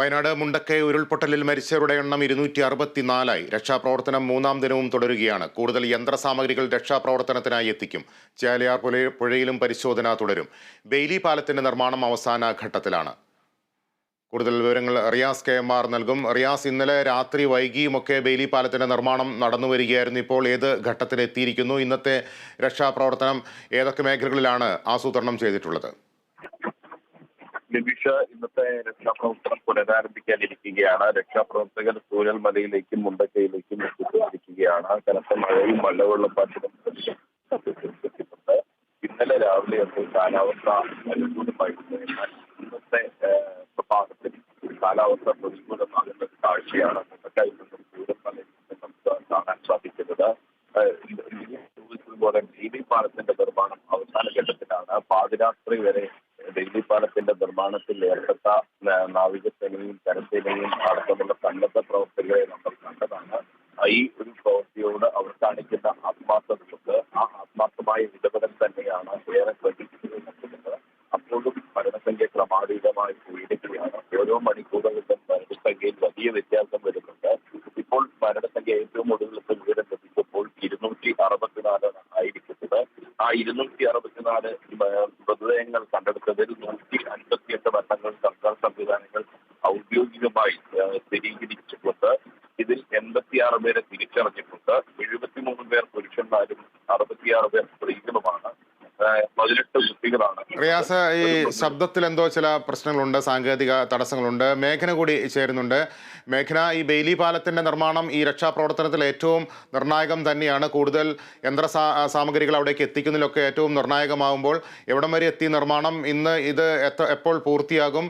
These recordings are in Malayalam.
വയനാട് മുണ്ടക്കൈ ഉരുൾപൊട്ടലിൽ മരിച്ചവരുടെ എണ്ണം ഇരുന്നൂറ്റി അറുപത്തിനാലായി രക്ഷാപ്രവർത്തനം മൂന്നാം ദിനവും തുടരുകയാണ്. കൂടുതൽ യന്ത്രസാമഗ്രികൾ രക്ഷാപ്രവർത്തനത്തിനായി എത്തിക്കും. ചേലയാർ പുഴ- പുഴയിലും പരിശോധന തുടരും. ബെയിലി പാലത്തിന്റെ നിർമ്മാണം അവസാന ഘട്ടത്തിലാണ്. കൂടുതൽ വിവരങ്ങൾ റിയാസ് കെ എം ആർ നൽകും. റിയാസ് ഇന്നലെ രാത്രി വൈകിയുമൊക്കെ ബെയിലി പാലത്തിന്റെ നിർമ്മാണം നടന്നു വരികയായിരുന്നു. ഇപ്പോൾ ഏത് ഘട്ടത്തിലെത്തിയിരിക്കുന്നു? ഇന്നത്തെ രക്ഷാപ്രവർത്തനം ഏതൊക്കെ മേഖലകളിലാണ് ആസൂത്രണം ചെയ്തിട്ടുള്ളത്? ലഭിഷ ഇന്നത്തെ രക്ഷാപ്രവർത്തനം പുനരാരംഭിക്കാനിരിക്കുകയാണ് രക്ഷാപ്രവർത്തകർ സൂര്യൽമലയിലേക്കും മുണ്ടക്കയിലേക്കും എത്തിക്കൊണ്ടിരിക്കുകയാണ്. കനത്ത മഴയും മലവെള്ളപ്പാട്ടിലും എത്തിയിട്ടുണ്ട് ഇന്നലെ രാവിലെ ഒക്കെ കാലാവസ്ഥ അനുകൂലമായിരുന്നു എന്നാൽ ഇന്നത്തെ പ്രഭാഗത്തിൽ കാലാവസ്ഥ പ്രതികൂലമാകുന്ന ഒരു കാഴ്ചയാണ് മുണ്ടക്കയിൽ നിന്നും സൂര്യൽമലയിൽ നിന്നും നമുക്ക് കാണാൻ സാധിക്കുന്നത്. പോലെ ഡെയിലി പാലത്തിന്റെ നിർമ്മാണം അവസാന ഘട്ടത്തിലാണ്. പാതിരാത്രി വരെ നിർമ്മാണത്തിൽ ഏർപ്പെട്ട നാവികസേനയും കരസേനയും അടക്കമുള്ള സന്നദ്ധ പ്രവർത്തകരെ നമ്മൾ കണ്ടതാണ്. ഈ ഒരു പ്രവൃത്തിയോട് അവർ കാണിക്കുന്ന ആത്മാർത്ഥതകൾക്ക് ആ ആത്മാർത്ഥമായ ഇടപെടൽ തന്നെയാണ് ഏറെ പ്രതീക്ഷിക്കുന്നത് അപ്പോഴും മരണസംഖ്യ ക്രമാതീതമായി ഉയരുകയാണ് ഓരോ മണിക്കൂറുകളിലും മരണസംഖ്യയിൽ വലിയ വ്യത്യാസം പുരുഷന്മാരും അറുപത്തിയാറ് പേർ സ്ത്രീകളുമാണ്. പതിനെട്ട് കുട്ടികളാണ്. റിയാസ് ഈ ശബ്ദത്തിൽ എന്തോ ചില പ്രശ്നങ്ങളുണ്ട് സാങ്കേതിക തടസ്സങ്ങളുണ്ട്. മേഘന കൂടി ചേരുന്നുണ്ട്. മേഘന ഈ ബെയിലി പാലത്തിന്റെ നിർമ്മാണം ഈ രക്ഷാപ്രവർത്തനത്തിൽ ഏറ്റവും നിർണായകം തന്നെയാണ്. കൂടുതൽ യന്ത്ര സാമഗ്രികൾ അവിടേക്ക് എത്തിക്കുന്നതിലൊക്കെ ഏറ്റവും നിർണായകമാകുമ്പോൾ എവിടം വരെ എത്തി നിർമ്മാണം? ഇന്ന് ഇത് എപ്പോൾ പൂർത്തിയാകും?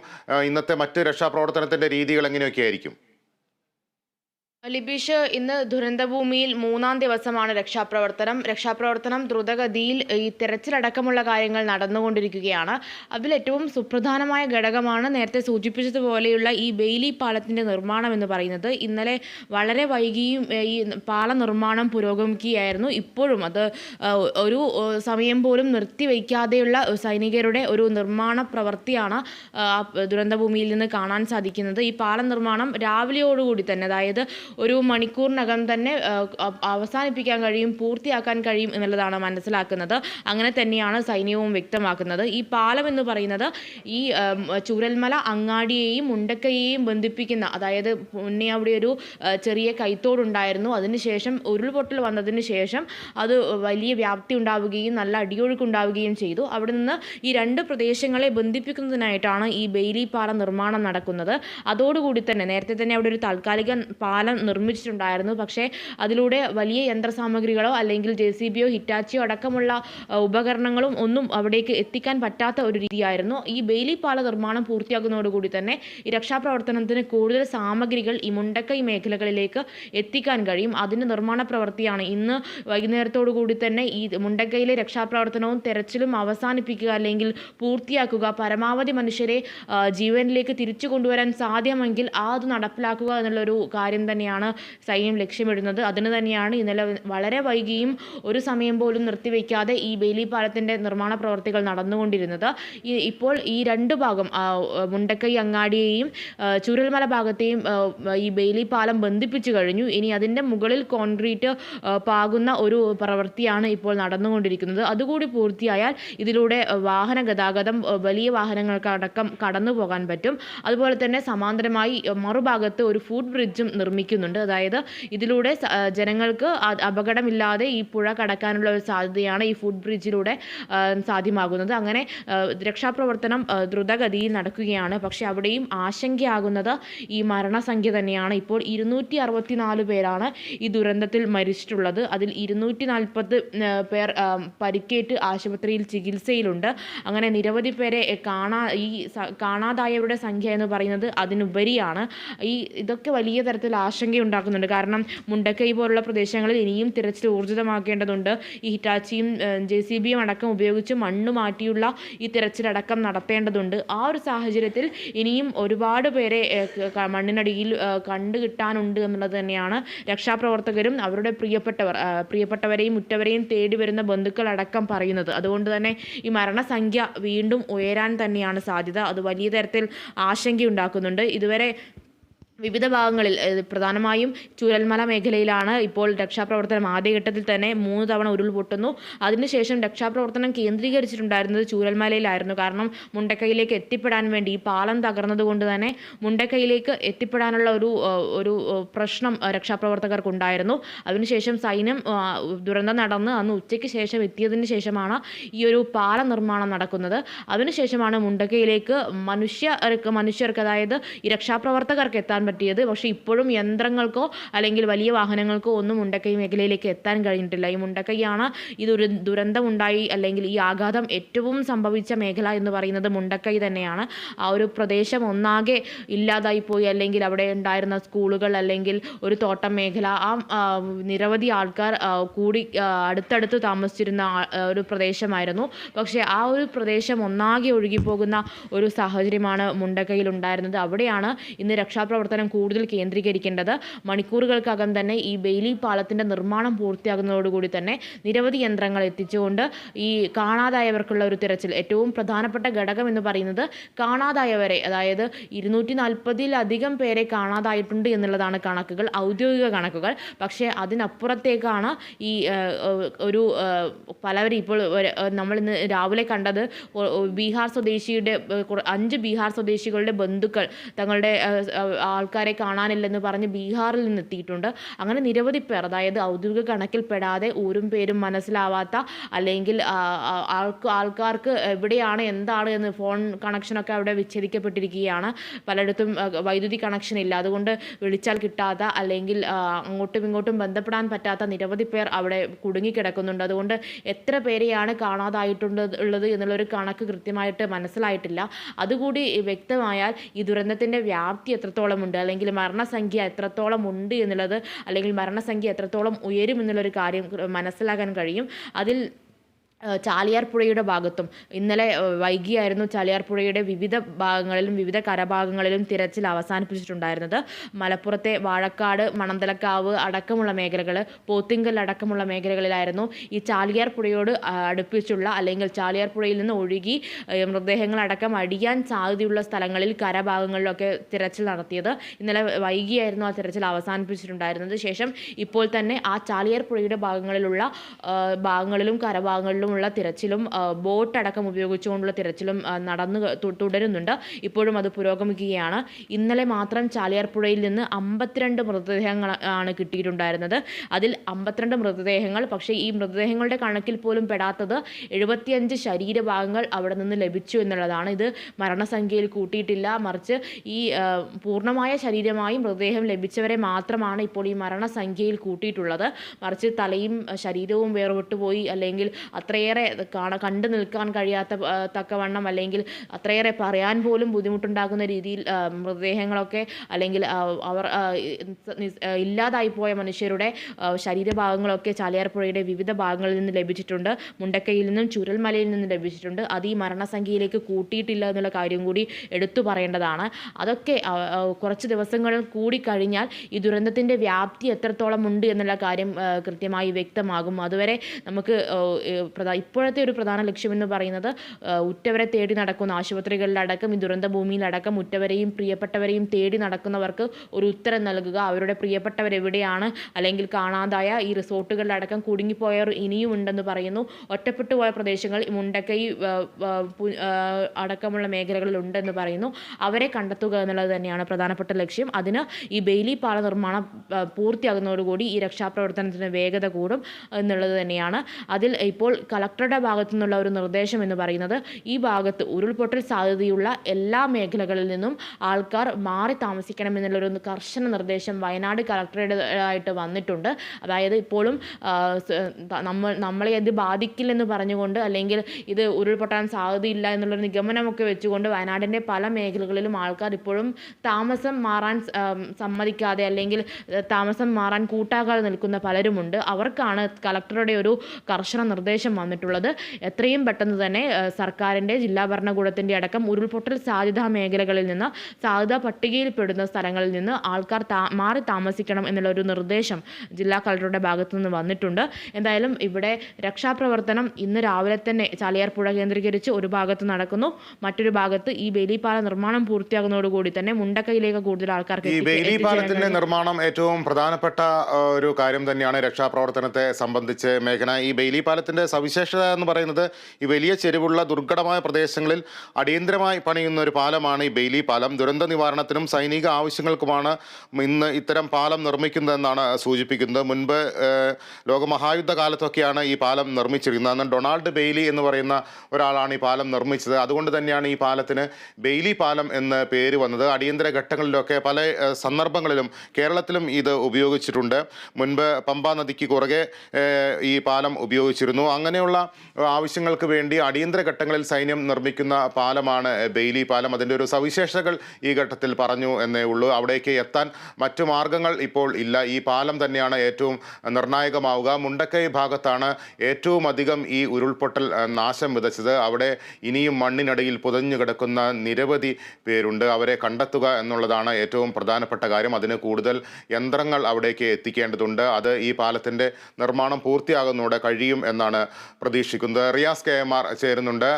ഇന്നത്തെ മറ്റ് രക്ഷാപ്രവർത്തനത്തിന്റെ രീതികൾ എങ്ങനെയൊക്കെ ആയിരിക്കും? ലിബീഷ് ഇന്ന് ദുരന്തഭൂമിയിൽ മൂന്നാം ദിവസമാണ് രക്ഷാപ്രവർത്തനം. രക്ഷാപ്രവർത്തനം ദ്രുതഗതിയിൽ ഈ തിരച്ചിലടക്കമുള്ള കാര്യങ്ങൾ നടന്നുകൊണ്ടിരിക്കുകയാണ്. അതിൽ ഏറ്റവും സുപ്രധാനമായ ഘടകമാണ് നേരത്തെ സൂചിപ്പിച്ചതുപോലെയുള്ള ഈ ബെയിലി പാലത്തിന്റെ നിർമ്മാണം എന്ന് പറയുന്നത്. ഇന്നലെ വളരെ വൈകിയും ഈ പാല നിർമ്മാണം പുരോഗമിക്കുകയായിരുന്നു. ഇപ്പോഴും അത് ഒരു സമയം പോലും നിർത്തിവയ്ക്കാതെയുള്ള സൈനികരുടെ ഒരു നിർമ്മാണ പ്രവൃത്തിയാണ് ദുരന്തഭൂമിയിൽ നിന്ന് കാണാൻ സാധിക്കുന്നത്. ഈ പാലം നിർമ്മാണം രാവിലെയോടുകൂടി തന്നെ അതായത് ഒരു മണിക്കൂറിനകം തന്നെ അവസാനിപ്പിക്കാൻ കഴിയും പൂർത്തിയാക്കാൻ കഴിയും എന്നുള്ളതാണ് മനസ്സിലാക്കുന്നത്. അങ്ങനെ തന്നെയാണ് സൈന്യവും വ്യക്തമാക്കുന്നത്. ഈ പാലം എന്ന് പറയുന്നത് ഈ ചൂരൽമല അങ്ങാടിയെയും മുണ്ടക്കയെയും ബന്ധിപ്പിക്കുന്ന അതായത് മുന്നേ അവിടെ ഒരു ചെറിയ കൈത്തോടുണ്ടായിരുന്നു. അതിനുശേഷം ഉരുൾപൊട്ടൽ വന്നതിന് ശേഷം അത് വലിയ വ്യാപ്തി ഉണ്ടാവുകയും നല്ല അടിയൊഴുക്കുണ്ടാവുകയും ചെയ്തു. അവിടെ നിന്ന് ഈ രണ്ട് പ്രദേശങ്ങളെ ബന്ധിപ്പിക്കുന്നതിനായിട്ടാണ് ഈ ബെയിലി പാലം നിർമ്മാണം നടക്കുന്നത്. അതോടുകൂടി തന്നെ നേരത്തെ തന്നെ അവിടെ ഒരു താൽക്കാലിക പാലം നിർമ്മിച്ചിട്ടുണ്ടായിരുന്നു. പക്ഷേ അതിലൂടെ വലിയ യന്ത്രസാമഗ്രികളോ അല്ലെങ്കിൽ ജെ സി ബിയോ ഹിറ്റാച്ചിയോ അടക്കമുള്ള ഉപകരണങ്ങളും ഒന്നും അവിടേക്ക് എത്തിക്കാൻ പറ്റാത്ത ഒരു രീതിയായിരുന്നു. ഈ ബെയിലി പാല നിർമ്മാണം പൂർത്തിയാകുന്നതോടുകൂടി തന്നെ ഈ രക്ഷാപ്രവർത്തനത്തിന് കൂടുതൽ സാമഗ്രികൾ ഈ മുണ്ടക്കൈ മേഖലകളിലേക്ക് എത്തിക്കാൻ കഴിയും. അതിന്റെ നിർമ്മാണ പ്രവൃത്തിയാണ് ഇന്ന് വൈകുന്നേരത്തോടു കൂടി തന്നെ ഈ മുണ്ടക്കൈയിലെ രക്ഷാപ്രവർത്തനവും തെരച്ചിലും അവസാനിപ്പിക്കുക അല്ലെങ്കിൽ പൂർത്തിയാക്കുക പരമാവധി മനുഷ്യരെ ജീവനിലേക്ക് തിരിച്ചു കൊണ്ടുവരാൻ സാധ്യമെങ്കിൽ ആ അത് നടപ്പിലാക്കുക എന്നുള്ളൊരു കാര്യം തന്നെയാണ് സൈന്യം ലക്ഷ്യമിടുന്നത്. അതിന് തന്നെയാണ് ഇന്നലെ വളരെ വൈകിയും ഒരു സമയം പോലും നിർത്തിവെക്കാതെ ഈ ബേലി പാലത്തിന്റെ നിർമ്മാണ പ്രവർത്തികൾ നടന്നുകൊണ്ടിരുന്നത്. ഇപ്പോൾ ഈ രണ്ട് ഭാഗം മുണ്ടക്കൈ അങ്ങാടിയെയും ചുരൽമല ഭാഗത്തെയും ഈ ബേലി പാലം ബന്ധിപ്പിച്ചു കഴിഞ്ഞു. ഇനി അതിന്റെ മുകളിൽ കോൺക്രീറ്റ് പാകുന്ന ഒരു പ്രവൃത്തിയാണ് ഇപ്പോൾ നടന്നുകൊണ്ടിരിക്കുന്നത്. അതുകൂടി പൂർത്തിയായാൽ ഇതിലൂടെ വാഹന ഗതാഗതം വലിയ വാഹനങ്ങൾക്കടക്കം കടന്നു പോകാൻ പറ്റും. അതുപോലെ തന്നെ സമാന്തരമായി മറുഭാഗത്ത് ഒരു ഫുഡ് ബ്രിഡ്ജും നിർമ്മിക്കുന്നുണ്ട് അതായത് ഇതിലൂടെ ജനങ്ങൾക്ക് അപകടമില്ലാതെ ഈ പുഴ കടക്കാനുള്ള ഒരു സാധ്യതയാണ് ഈ ഫുഡ് ബ്രിഡ്ജിലൂടെ സാധ്യമാകുന്നത്. അങ്ങനെ രക്ഷാപ്രവർത്തനം ദ്രുതഗതിയിൽ നടക്കുകയാണ്. പക്ഷേ അവിടെയും ആശങ്കയാകുന്നത് ഈ മരണസംഖ്യ തന്നെയാണ്. ഇപ്പോൾ ഇരുന്നൂറ്റി അറുപത്തിനാല് പേരാണ് ഈ ദുരന്തത്തിൽ മരിച്ചിട്ടുള്ളത്. അതിൽ ഇരുന്നൂറ്റി നാൽപ്പത് പേർ പരിക്കേറ്റ് ആശുപത്രിയിൽ ചികിത്സയിലുണ്ട്. അങ്ങനെ നിരവധി പേരെ കാണാ ഈ കാണാതായവരുടെ സംഖ്യ എന്ന് പറയുന്നത് അതിനുപരിയാണ്. ഈ ഇതൊക്കെ വലിയ തരത്തിൽ ആശങ്ക ആശങ്കയുണ്ടാക്കുന്നുണ്ട്. കാരണം മുണ്ടക്കൈ പോലുള്ള പ്രദേശങ്ങളിൽ ഇനിയും തിരച്ചിൽ ഊർജിതമാക്കേണ്ടതുണ്ട്. ഈ ഹിറ്റാച്ചിയും ജെ സി ബിയും അടക്കം ഉപയോഗിച്ച് മണ്ണ് മാറ്റിയുള്ള ഈ തിരച്ചിലടക്കം നടത്തേണ്ടതുണ്ട്. ആ ഒരു സാഹചര്യത്തിൽ ഇനിയും ഒരുപാട് പേരെ മണ്ണിനടിയിൽ കണ്ടു കിട്ടാനുണ്ട് എന്നുള്ളത് തന്നെയാണ് രക്ഷാപ്രവർത്തകരും അവരുടെ പ്രിയപ്പെട്ടവർ പ്രിയപ്പെട്ടവരെയും ഉറ്റവരെയും തേടി വരുന്ന ബന്ധുക്കളടക്കം പറയുന്നത്. അതുകൊണ്ട് തന്നെ ഈ മരണസംഖ്യ വീണ്ടും ഉയരാൻ തന്നെയാണ് സാധ്യത. അത് വലിയ തരത്തിൽ ആശങ്കയുണ്ടാക്കുന്നുണ്ട്. ഇതുവരെ വിവിധ ഭാഗങ്ങളിൽ പ്രധാനമായും ചൂരൽമല മേഖലയിലാണ് ഇപ്പോൾ രക്ഷാപ്രവർത്തനം. ആദ്യഘട്ടത്തിൽ തന്നെ മൂന്ന് തവണ ഉരുൾപൊട്ടുന്നു അതിനുശേഷം രക്ഷാപ്രവർത്തനം കേന്ദ്രീകരിച്ചിട്ടുണ്ടായിരുന്നത് ചൂരൽമലയിലായിരുന്നു. കാരണം മുണ്ടക്കൈയിലേക്ക് എത്തിപ്പെടാൻ വേണ്ടി ഈ പാലം തകർന്നതുകൊണ്ട് തന്നെ മുണ്ടക്കൈയിലേക്ക് എത്തിപ്പെടാനുള്ള ഒരു ഒരു പ്രശ്നം രക്ഷാപ്രവർത്തകർക്കുണ്ടായിരുന്നു. അതിനുശേഷം സൈന്യം ദുരന്തം നടന്ന് അന്ന് ഉച്ചയ്ക്ക് ശേഷം എത്തിയതിന് ശേഷമാണ് ഈ ഒരു പാല നിർമ്മാണം നടക്കുന്നത്. അതിനുശേഷമാണ് മുണ്ടക്കയിലേക്ക് മനുഷ്യർക്ക് മനുഷ്യർക്ക് അതായത് ഈ രക്ഷാപ്രവർത്തകർക്ക് എത്താൻ പറ്റിയത്. പക്ഷെ ഇപ്പോഴും യന്ത്രങ്ങൾക്കോ അല്ലെങ്കിൽ വലിയ വാഹനങ്ങൾക്കോ ഒന്നും മുണ്ടക്കൈ മേഖലയിലേക്ക് എത്താൻ കഴിഞ്ഞിട്ടില്ല. ഈ മുണ്ടക്കൈയാണ് ഇതൊരു ദുര ദുരന്തമുണ്ടായി അല്ലെങ്കിൽ ഈ ആഘാതം ഏറ്റവും സംഭവിച്ച മേഖല എന്ന് പറയുന്നത് മുണ്ടക്കൈ തന്നെയാണ്. ആ ഒരു പ്രദേശം ഒന്നാകെ ഇല്ലാതായി പോയി. അല്ലെങ്കിൽ അവിടെ ഉണ്ടായിരുന്ന സ്കൂളുകൾ അല്ലെങ്കിൽ ഒരു തോട്ടം മേഖല. ആ നിരവധി ആൾക്കാർ കൂടി അടുത്തടുത്ത് താമസിച്ചിരുന്ന ഒരു പ്രദേശമായിരുന്നു. പക്ഷേ ആ ഒരു പ്രദേശം ഒന്നാകെ ഒഴുകിപ്പോകുന്ന ഒരു സാഹചര്യമാണ് മുണ്ടക്കൈയിൽ ഉണ്ടായിരുന്നത് അവിടെയാണ് ഇന്ന് രക്ഷാപ്രവർത്തനം കൂടുതൽ കേന്ദ്രീകരിക്കേണ്ടത് മണിക്കൂറുകൾക്കകം തന്നെ ഈ ബെയിലി പാലത്തിന്റെ നിർമ്മാണം പൂർത്തിയാകുന്നതോടുകൂടി തന്നെ നിരവധി യന്ത്രങ്ങൾ എത്തിച്ചുകൊണ്ട് ഈ കാണാതായവർക്കുള്ള ഒരു തിരച്ചിൽ. ഏറ്റവും പ്രധാനപ്പെട്ട ഘടകം എന്ന് പറയുന്നത് കാണാതായവരെ അതായത് ഇരുന്നൂറ്റി നാൽപ്പതിലധികം പേരെ കാണാതായിട്ടുണ്ട് എന്നുള്ളതാണ് കണക്കുകൾ ഔദ്യോഗിക കണക്കുകൾ. പക്ഷേ അതിനപ്പുറത്തേക്കാണ് ഈ ഒരു പലവരും ഇപ്പോൾ നമ്മൾ ഇന്ന് രാവിലെ കണ്ടത് ബീഹാർ സ്വദേശിയുടെ അഞ്ച് ബീഹാർ സ്വദേശികളുടെ ബന്ധുക്കൾ തങ്ങളുടെ ഏഹ്, ആൾക്കാരെ കാണാനില്ലെന്ന് പറഞ്ഞ് ബീഹാറിൽ നിന്ന് എത്തിയിട്ടുണ്ട് അങ്ങനെ നിരവധി പേർ അതായത് ഔദ്യോഗിക കണക്കിൽപ്പെടാതെ ഊരും പേരും മനസ്സിലാവാത്ത അല്ലെങ്കിൽ ആൾക്കാർക്ക് എവിടെയാണ് എന്താണ് എന്ന് ഫോൺ കണക്ഷനൊക്കെ അവിടെ വിച്ഛേദിക്കപ്പെട്ടിരിക്കുകയാണ്. പലയിടത്തും വൈദ്യുതി കണക്ഷൻ ഇല്ല. അതുകൊണ്ട് വിളിച്ചാൽ കിട്ടാത്ത അല്ലെങ്കിൽ അങ്ങോട്ടും ഇങ്ങോട്ടും ബന്ധപ്പെടാൻ പറ്റാത്ത നിരവധി പേർ അവിടെ കുടുങ്ങിക്കിടക്കുന്നുണ്ട്. അതുകൊണ്ട് എത്ര പേരെയാണ് കാണാതായിട്ടുണ്ട് ഉള്ളത് എന്നുള്ളൊരു കണക്ക് കൃത്യമായിട്ട് മനസ്സിലായിട്ടില്ല. അതുകൂടി വ്യക്തമായാൽ ഈ ദുരന്തത്തിന്റെ വ്യാപ്തി എത്രത്തോളം ഉണ്ട് അല്ലെങ്കിൽ മരണസംഖ്യ എത്രത്തോളം ഉണ്ട് എന്നുള്ളത് അല്ലെങ്കിൽ മരണസംഖ്യ എത്രത്തോളം ഉയരും എന്നുള്ളൊരു കാര്യം മനസ്സിലാക്കാൻ കഴിയും. അതിൽ ചാലിയാർ പുഴയുടെ ഭാഗത്തും. ഇന്നലെ വൈകിയായിരുന്നു ചാലിയാർ പുഴയുടെ വിവിധ ഭാഗങ്ങളിലും വിവിധ കരഭാഗങ്ങളിലും തിരച്ചിൽ അവസാനിപ്പിച്ചിട്ടുണ്ടായിരുന്നത്. മലപ്പുറത്തെ വാഴക്കാട് മണന്തലക്കാവ് അടക്കമുള്ള മേഖലകൾ പോത്തിങ്കൽ അടക്കമുള്ള മേഖലകളിലായിരുന്നു ഈ ചാലിയാർ പുഴയോട് അടുപ്പിച്ചുള്ള അല്ലെങ്കിൽ ചാലിയാർ പുഴയിൽ നിന്ന് ഒഴുകി മൃതദേഹങ്ങളടക്കം അടിയാൻ സാധ്യതയുള്ള സ്ഥലങ്ങളിൽ കരഭാഗങ്ങളിലൊക്കെ തിരച്ചിൽ നടത്തിയത്. ഇന്നലെ വൈകിയായിരുന്നു ആ തിരച്ചിൽ അവസാനിപ്പിച്ചിട്ടുണ്ടായിരുന്നത്. ശേഷം ഇപ്പോൾ തന്നെ ആ ചാലിയാർ പുഴയുടെ ഭാഗങ്ങളിലുള്ള ഭാഗങ്ങളിലും ഭാഗങ്ങളിലും കരഭാഗങ്ങളിലുമുള്ള തിരച്ചിലും ബോട്ട് അടക്കം ഉപയോഗിച്ചുകൊണ്ടുള്ള തിരച്ചിലും നടന്നു തുടരുന്നുണ്ട്. ഇപ്പോഴും അത് പുരോഗമിക്കുകയാണ്. ഇന്നലെ മാത്രം ചാലിയാർ പുഴയിൽ നിന്ന് അമ്പത്തിരണ്ട് മൃതദേഹങ്ങൾ ആണ് കിട്ടിയിട്ടുണ്ടായിരുന്നത്. അതിൽ അമ്പത്തിരണ്ട് മൃതദേഹങ്ങൾ പക്ഷേ ഈ മൃതദേഹങ്ങളുടെ കണക്കിൽ പോലും പെടാത്തത് എഴുപത്തിയഞ്ച് ശരീരഭാഗങ്ങൾ അവിടെ നിന്ന് ലഭിച്ചു എന്നുള്ളതാണ്. ഇത് മരണസംഖ്യയിൽ കൂട്ടിയിട്ടില്ല. മറിച്ച് ഈ പൂർണമായ ശരീരമായി മൃതദേഹം ലഭിച്ചവരെ മാത്രമാണ് ഇപ്പോൾ ഈ മരണസംഖ്യയിൽ കൂട്ടിയിട്ടുള്ളത്. മറിച്ച് തലയും ശരീരവും വേർപെട്ടുപോയി അല്ലെങ്കിൽ അല്ലെങ്കിൽ അത്രയേറെ കാണ കണ്ടു നിൽക്കാൻ കഴിയാത്ത തക്കവണ്ണം അല്ലെങ്കിൽ അത്രയേറെ പറയാൻ പോലും ബുദ്ധിമുട്ടുണ്ടാകുന്ന രീതിയിൽ മൃതദേഹങ്ങളൊക്കെ അല്ലെങ്കിൽ അവർ ഇല്ലാതായി പോയ മനുഷ്യരുടെ ശരീരഭാഗങ്ങളൊക്കെ ചാലിയാർപ്പുഴയുടെ വിവിധ ഭാഗങ്ങളിൽ നിന്ന് ലഭിച്ചിട്ടുണ്ട്. മുണ്ടക്കയിൽ നിന്നും ചുരൽമലയിൽ നിന്നും ലഭിച്ചിട്ടുണ്ട്. അത് ഈ മരണസംഖ്യയിലേക്ക് കൂട്ടിയിട്ടില്ല എന്നുള്ള കാര്യം കൂടി എടുത്തു പറയേണ്ടതാണ്. അതൊക്കെ കുറച്ച് ദിവസങ്ങൾ കൂടി കഴിഞ്ഞാൽ ഈ ദുരന്തത്തിന്റെ വ്യാപ്തി എത്രത്തോളം ഉണ്ട് എന്നുള്ള കാര്യം കൃത്യമായി വ്യക്തമാകും. അതുവരെ നമുക്ക് ആ, ഏ, ഇപ്പോഴത്തെ ഒരു പ്രധാന ലക്ഷ്യമെന്ന് പറയുന്നത് ഉറ്റവരെ തേടി നടക്കുന്ന ആശുപത്രികളിലടക്കം ഈ ദുരന്ത ഭൂമിയിലടക്കം ഉറ്റവരെയും പ്രിയപ്പെട്ടവരെയും തേടി നടക്കുന്നവർക്ക് ഒരു ഉത്തരം നൽകുക. അവരുടെ പ്രിയപ്പെട്ടവർ എവിടെയാണ് അല്ലെങ്കിൽ കാണാതായ ഈ റിസോർട്ടുകളിലടക്കം കുടുങ്ങിപ്പോയവർ ഇനിയും ഉണ്ടെന്ന് പറയുന്നു. ഒറ്റപ്പെട്ടു പോയ പ്രദേശങ്ങൾ മുണ്ടക്കൈ അടക്കമുള്ള മേഖലകളിലുണ്ടെന്ന് പറയുന്നു. അവരെ കണ്ടെത്തുക എന്നുള്ളത് തന്നെയാണ് പ്രധാനപ്പെട്ട ലക്ഷ്യം. അതിന് ഈ ബെയിലി പാല നിർമ്മാണം പൂർത്തിയാകുന്നതോടുകൂടി ഈ രക്ഷാപ്രവർത്തനത്തിന് വേഗത കൂടും എന്നുള്ളത് തന്നെയാണ്. അതിൽ ഇപ്പോൾ കളക്ടറുടെ ഭാഗത്തു നിന്നുള്ള ഒരു നിർദ്ദേശം എന്ന് പറയുന്നത് ഈ ഭാഗത്ത് ഉരുൾപൊട്ടൽ സാധ്യതയുള്ള എല്ലാ മേഖലകളിൽ നിന്നും ആൾക്കാർ മാറി താമസിക്കണമെന്നുള്ളൊരു കർശന നിർദ്ദേശം വയനാട് കളക്ടറുടേതായിട്ട് വന്നിട്ടുണ്ട്. അതായത് ഇപ്പോഴും നമ്മൾ നമ്മളെ അത് ബാധിക്കില്ലെന്ന് പറഞ്ഞുകൊണ്ട് അല്ലെങ്കിൽ ഇത് ഉരുൾപൊട്ടാൻ സാധ്യതയില്ല എന്നുള്ളൊരു നിഗമനമൊക്കെ വെച്ചുകൊണ്ട് വയനാടിന്റെ പല മേഖലകളിലും ആൾക്കാർ ഇപ്പോഴും താമസം മാറാൻ സമ്മതിക്കാതെ അല്ലെങ്കിൽ താമസം മാറാൻ കൂട്ടാക്കാതെ നിൽക്കുന്ന പലരുമുണ്ട്. അവർക്കാണ് കളക്ടറുടെ ഒരു കർശന നിർദ്ദേശം വന്നിട്ടുള്ളത്. എത്രയും പെട്ടെന്ന് തന്നെ സർക്കാരിന്റെ ജില്ലാ ഭരണകൂടത്തിന്റെ അടക്കം ഉരുൾപൊട്ടൽ സാധ്യതാ മേഖലകളിൽ നിന്ന് സാധ്യതാ പട്ടികയിൽപ്പെടുന്ന സ്ഥലങ്ങളിൽ നിന്ന് ആൾക്കാർ താ മാറി താമസിക്കണം എന്നുള്ള ഒരു നിർദ്ദേശം ജില്ലാ കളക്ടറുടെ ഭാഗത്തു നിന്ന് വന്നിട്ടുണ്ട്. എന്തായാലും ഇവിടെ രക്ഷാപ്രവർത്തനം ഇന്ന് രാവിലെ തന്നെ ചാലിയാർ പുഴ കേന്ദ്രീകരിച്ച് ഒരു ഭാഗത്ത് നടക്കുന്നു. മറ്റൊരു ഭാഗത്ത് ഈ ബേലിപ്പാല നിർമ്മാണം പൂർത്തിയാകുന്നതോടുകൂടി തന്നെ മുണ്ടക്കൈയിലേക്ക് കൂടുതൽ ആൾക്കാർക്ക് ഈ നിർമ്മാണം ഏറ്റവും പ്രധാനപ്പെട്ട ഒരു കാര്യം തന്നെയാണ് രക്ഷാപ്രവർത്തനത്തെ സംബന്ധിച്ച് മേഘന ഈ ബെയിലി പാലത്തിന്റെ സവിശേഷത എന്ന് പറയുന്നത് ഈ വലിയ ചെരുവുള്ള ദുർഘടമായ പ്രദേശങ്ങളിൽ അടിയന്തരമായി പണിയുന്ന ഒരു പാലമാണ് ഈ ബെയിലി പാലം. ദുരന്ത നിവാരണത്തിനും സൈനിക ആവശ്യങ്ങൾക്കുമാണ് ഇന്ന് ഇത്തരം പാലം നിർമ്മിക്കുന്നതെന്നാണ് സൂചിപ്പിക്കുന്നത്. മുൻപ് ലോകമഹായുദ്ധ കാലത്തൊക്കെയാണ് ഈ പാലം നിർമ്മിച്ചിരിക്കുന്നത് അന്ന് ഡൊണാൾഡ് ബെയ്ലി എന്ന് പറയുന്ന ഒരാളാണ് ഈ പാലം നിർമ്മിച്ചത്. അതുകൊണ്ട് തന്നെയാണ് ഈ പാലത്തിന് ബെയ്ലി പാലം എന്ന് പേര് വന്നത്. അടിയന്തര ഘട്ടങ്ങളിലൊക്കെ പല സന്ദർഭങ്ങളിലും കേരളത്തിലും ഇത് ഉപയോഗിച്ചിട്ടുണ്ട്. മുൻപ് പമ്പാ നദിക്ക് കുറുകെ ഈ പാലം ഉപയോഗിച്ചിരുന്നു. അങ്ങനെയുള്ള ആവശ്യങ്ങൾക്ക് വേണ്ടി അടിയന്തര ഘട്ടങ്ങളിൽ സൈന്യം നിർമ്മിക്കുന്ന പാലമാണ് ബെയ്ലി പാലം. അതിന്റെ ഒരു സവിശേഷതകൾ ഈ ഘട്ടത്തിൽ പറഞ്ഞു എന്നേ ഉള്ളൂ. അവിടേക്ക് എത്താൻ മറ്റു മാർഗങ്ങൾ ഇപ്പോൾ ഇല്ല. ഈ പാലം തന്നെയാണ് ഏറ്റവും നിർണായകമാവുക. മുണ്ടക്കൈ ഭാഗത്താണ് ഏറ്റവും അധികം ഈ ഉരുൾപൊട്ടൽ നാശം വിതച്ചത്. അവിടെ ഇനിയും മണ്ണിനടിയിൽ പുതഞ്ഞു കിടക്കുന്ന നിരവധി പേരുണ്ട്. അവരെ കണ്ടെത്തുക എന്നുള്ളതാണ് ഏറ്റവും പ്രധാനപ്പെട്ട കാര്യം. അതിന് കൂടുതൽ യന്ത്രങ്ങൾ അവിടേക്ക് എത്തിക്കേണ്ടതുണ്ട്. അത് ഈ പാലത്തിന്റെ നിർമ്മാണം പൂർത്തിയാകുന്നതോടെ കഴിയും എന്നാണ് പ്രതീക്ഷിക്കുന്നത്. റിയാസ് കെ എം ആർ ചേരുന്നുണ്ട്.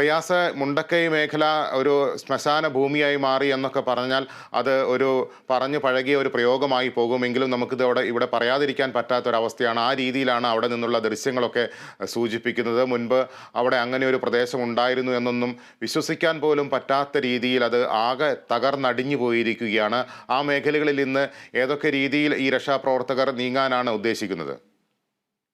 റിയാസ് മുണ്ടക്കൈ മേഖല ഒരു ശ്മശാന ഭൂമിയായി മാറി എന്നൊക്കെ പറഞ്ഞാൽ അത് ഒരു പറഞ്ഞു പഴകിയ ഒരു പ്രയോഗമായി പോകുമെങ്കിലും നമുക്കിത് അവിടെ ഇവിടെ പറയാതിരിക്കാൻ പറ്റാത്തൊരവസ്ഥയാണ്. ആ രീതിയിലാണ് അവിടെ നിന്നുള്ള ദൃശ്യങ്ങളൊക്കെ സൂചിപ്പിക്കുന്നത്. മുൻപ് അവിടെ അങ്ങനെ ഒരു പ്രദേശം ഉണ്ടായിരുന്നു എന്നൊന്നും വിശ്വസിക്കാൻ പോലും പറ്റാത്ത രീതിയിൽ അത് ആകെ തകർന്നടിഞ്ഞു പോയിരിക്കുകയാണ്. ആ മേഖലകളിൽ ഇന്ന് ഏതൊക്കെ രീതിയിൽ ഈ രക്ഷാപ്രവർത്തകർ നീങ്ങാനാണ് ഉദ്ദേശിക്കുന്നത്?